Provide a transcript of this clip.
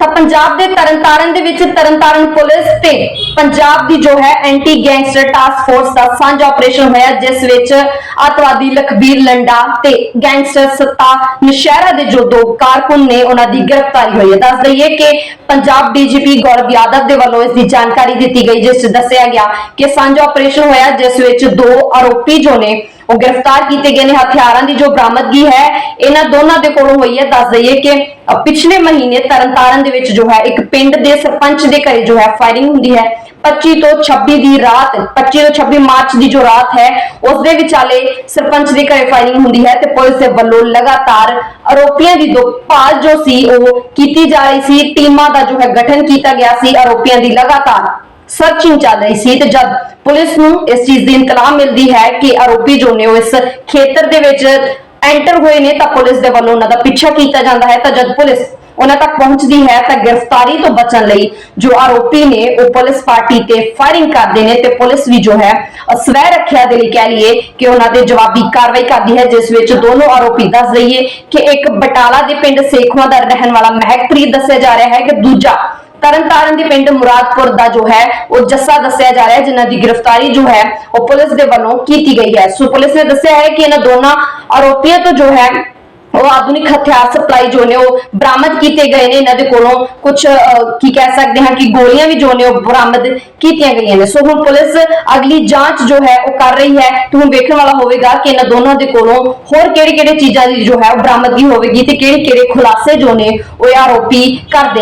ਤਾਂ ਪੰਜਾਬ ਦੇ ਤਰਨਤਾਰਨ ਦੇ ਵਿੱਚ ਤਰਨਤਾਰਨ ਪੁਲਿਸ ਤੇ ਪੰਜਾਬ ਦੀ ਜੋ ਹੈ ਐਂਟੀ ਗੈਂਗਸਟਰ ਟਾਸਕ ਫੋਰਸ ਦਾ ਸਾਂਝਾ ਆਪਰੇਸ਼ਨ ਹੋਇਆ, ਜਿਸ ਵਿੱਚ ਅੱਤਵਾਦੀ ਲਖਬੀਰ ਲੰਡਾ ਤੇ ਗੈਂਗਸਟਰ ਸੱਤਾ ਨਸ਼ਹਿਰਾ ਦੇ ਜੋ ਦੋ ਕਾਰਕੁਨ ਨੇ, ਉਹਨਾਂ ਦੀ ਗ੍ਰਿਫਤਾਰੀ ਹੋਈ ਹੈ। ਦੱਸ ਦਈਏ ਕਿ ਪੰਜਾਬ ਡੀਜੀਪੀ ਗੌਰਵ ਯਾਦਵ ਦੇ ਵੱਲੋਂ ਇਸ ਦੀ ਜਾਣਕਾਰੀ ਦਿੱਤੀ ਗਈ, ਜਿਸ 'ਚ ਦੱਸਿਆ ਗਿਆ ਕਿ ਸਾਂਝਾ ਆਪਰੇਸ਼ਨ ਹੋਇਆ, ਜਿਸ ਵਿੱਚ ਦੋ ਆਰੋਪੀ ਜੋ ਨੇ ਉਹ ਗ੍ਰਿਫਤਾਰ ਕੀਤੇ ਗਏ ਨੇ ਹਥਿਆਰਾਂ ਦੀ ਜੋ ਬਰਾਮਦਗੀ ਹੈ, ਇਹਨਾਂ ਦੋਨਾਂ ਦੇ ਕੋਲੋਂ ਹੋਈ ਹੈ। ਦੱਸ ਦਈਏ ਕਿ ਪਿਛਲੇ ਮਹੀਨੇ ਤਰਨਤਾਰਨ ਦੇ ਵਿੱਚ ਜੋ ਹੈ, ਇੱਕ ਪਿੰਡ ਦੇ ਸਰਪੰਚ ਦੇ ਘਰੇ ਜੋ ਹੈ ਫਾਇਰਿੰਗ ਹੁੰਦੀ ਹੈ। 25 ਤੋਂ 26 ਦੀ ਰਾਤ 25 ਤੋਂ 26 ਮਾਰਚ ਦੀ ਜੋ ਰਾਤ ਹੈ, ਉਸ ਦੇ ਵਿਚਾਲੇ ਸਰਪੰਚ ਦੇ ਘਰੇ ਫਾਇਰਿੰਗ ਹੁੰਦੀ ਹੈ ਤੇ ਪੁਲਿਸ ਦੇ ਵੱਲੋਂ ਲਗਾਤਾਰ ਆਰੋਪੀਆਂ ਦੀ ਭਾਲ ਜੋ ਸੀ, ਉਹ ਕੀਤੀ ਜਾ ਰਹੀ ਸੀ, ਟੀਮਾਂ ਦਾ ਜੋ ਹੈ ਗਠਨ ਕੀਤਾ ਗਿਆ ਸੀ ਆਰੋਪੀਆਂ ਦੀ ਲਗਾਤਾਰ। ਸਰਚਿੰਗ ਚੱਲ ਰਹੀ ਸੀ ਤੇ ਜਦ ਪੁਲਿਸ ਨੂੰ ਇਸ ਚੀਜ਼ ਦੀ ਇਤਲਾਹ ਮਿਲਦੀ ਹੈ ਕਿ ਆਰੋਪੀ ਜੋ ਨੇ ਉਹ ਇਸ ਖੇਤਰ ਦੇ ਵਿੱਚ ਐਂਟਰ ਹੋਏ ਨੇ, ਤਾਂ ਪੁਲਿਸ ਦੇ ਵੱਲੋਂ ਉਹਨਾਂ ਦਾ ਪਿੱਛਾ ਕੀਤਾ ਜਾਂਦਾ ਹੈ। ਤਾਂ ਜਦ ਪੁਲਿਸ ਉਹਨਾਂ ਤੱਕ ਪਹੁੰਚਦੀ ਹੈ, ਤਾਂ ਗ੍ਰਿਫਤਾਰੀ ਤੋਂ ਬਚਣ ਲਈ ਜੋ ਆਰੋਪੀ ਨੇ, ਉਹ ਪੁਲਿਸ ਪਾਰਟੀ ਤੇ ਫਾਇਰਿੰਗ ਕਰਦੇ ਨੇ ਤੇ ਪੁਲਿਸ ਵੀ ਜੋ ਹੈ ਸਵੈ ਰੱਖਿਆ ਦੇ ਲਈ ਕਹਿ ਲਈਏ ਕਿ ਉਹਨਾਂ ਦੇ ਜਵਾਬੀ ਕਾਰਵਾਈ ਕਰਦੀ ਹੈ, ਜਿਸ ਵਿੱਚ ਦੋਨੋਂ ਆਰੋਪੀ ਦੱਸ ਦਈਏ ਕਿ ਇੱਕ ਬਟਾਲਾ ਦੇ ਪਿੰਡ ਸੇਖਵਾਂ ਦਾ ਰਹਿਣ ਵਾਲਾ ਮਹਿਕਪ੍ਰੀਤ ਦੱਸਿਆ ਜਾ ਰਿਹਾ ਹੈ ਕਿ ਦੂਜਾ ਤਰਨਤਾਰਨ ਦੇ ਪਿੰਡ ਮੁਰਾਦਪੁਰ ਦਾ ਜੋ ਹੈ, ਉਹ ਜੱਸਾ ਦੱਸਿਆ ਜਾ ਰਿਹਾ ਹੈ, ਜਿਨ੍ਹਾਂ ਦੀ ਗ੍ਰਿਫਤਾਰੀ ਜੋ ਹੈ, ਉਹ ਪੁਲਿਸ ਦੇ ਵੱਲੋਂ ਕੀਤੀ ਗਈ ਹੈ। ਸੋ ਪੁਲਿਸ ਨੇ ਦੱਸਿਆ ਹੈ ਕਿ ਇਹਨਾਂ ਦੋਨਾਂ ਆਰੋਪੀਆਂ ਤੋਂ ਜੋ ਹੈ, ਉਹ ਆਧੁਨਿਕ ਹਥਿਆਰ ਸਪਲਾਈ ਜੋ ਨੇ, ਉਹ ਬਰਾਮਦ ਕੀਤੇ ਗਏ ਨੇ। ਇਹਨਾਂ ਦੇ ਕੋਲੋਂ ਕੁਝ ਕੀ ਕਹਿ ਸਕਦੇ ਹਾਂ ਕਿ ਗੋਲੀਆਂ ਵੀ ਜੋ ਨੇ, ਉਹ ਬਰਾਮਦ ਕੀਤੀਆਂ ਗਈਆਂ ਨੇ। ਸੋ ਹੁਣ ਪੁਲਿਸ ਅਗਲੀ ਜਾਂਚ ਜੋ ਹੈ, ਉਹ ਕਰ ਰਹੀ ਹੈ। ਤੇ ਹੁਣ ਵੇਖਣ ਵਾਲਾ ਹੋਵੇਗਾ ਕਿ ਇਹਨਾਂ ਦੋਨਾਂ ਦੇ ਕੋਲੋਂ ਹੋਰ ਕਿਹੜੀ ਕਿਹੜੇ ਚੀਜ਼ਾਂ ਦੀ ਜੋ ਹੈ, ਉਹ ਬਰਾਮਦਗੀ ਹੋਵੇਗੀ ਤੇ ਕਿਹੜੇ ਕਿਹੜੇ ਖੁਲਾਸੇ ਜੋ ਨੇ, ਉਹ ਇਹ ਆਰੋਪੀ ਕਰਦੇ ਨੇ।